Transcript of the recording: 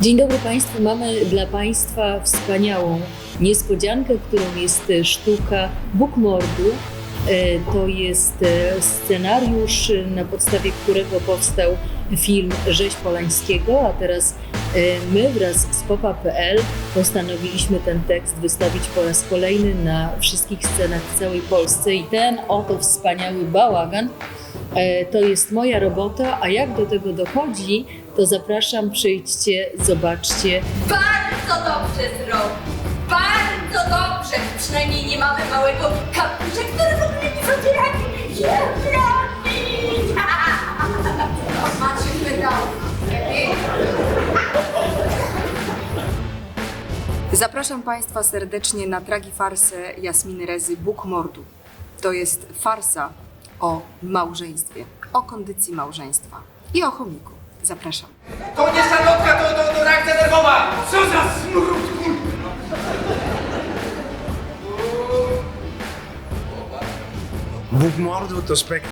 Dzień dobry Państwu. Mamy dla Państwa wspaniałą niespodziankę, którą jest sztuka Bóg Mordu. E, to jest e, scenariusz, na podstawie którego powstał film Rzeź Polańskiego, a teraz e, my wraz z popa.pl postanowiliśmy ten tekst wystawić po raz kolejny na wszystkich scenach w całej Polsce i ten oto wspaniały bałagan to jest moja robota, a jak do tego dochodzi, to zapraszam, przyjdźcie, zobaczcie. Bardzo dobrze zrobił. Bardzo dobrze. Przynajmniej nie mamy małego kapusia, który w ogóle nie potrafi się bronić. Macie pedał. Zapraszam Państwa serdecznie na tragifarsę Jasminy Rezy Bóg Mordu. To jest farsa o małżeństwie, o kondycji małżeństwa i o chomiku. Zapraszam. To nie szanotka, to, to, to reakcja nerwowa! Co za smród. Bóg mordu to spektakl